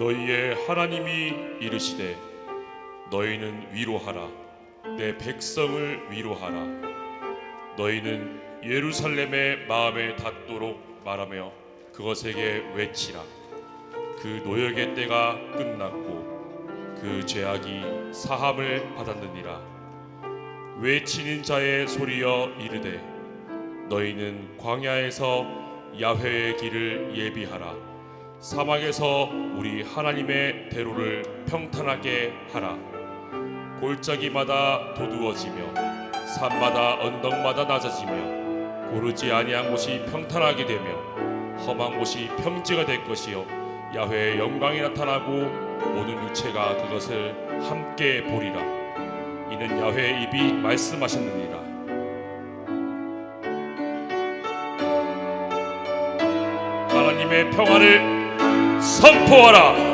너희의 하나님이 이르시되 너희는 위로하라. 내 백성을 위로하라. 너희는 예루살렘의 마음에 닿도록 말하며 그것에게 외치라. 그 노역의 때가 끝났고 그 죄악이 사함을 받았느니라. 외치는 자의 소리여 이르되 너희는 광야에서 야훼의 길을 예비하라 사막에서 우리 하나님의 대로를 평탄하게 하라. 골짜기마다 도두어지며 산마다 언덕마다 낮아지며 고르지 아니한 곳이 평탄하게 되며 험한 곳이 평지가 될 것이요 야훼의 영광이 나타나고 모든 육체가 그것을 함께 보리라. 이는 야훼의 입이 말씀하셨느니라. 하나님의 평화를 선포하라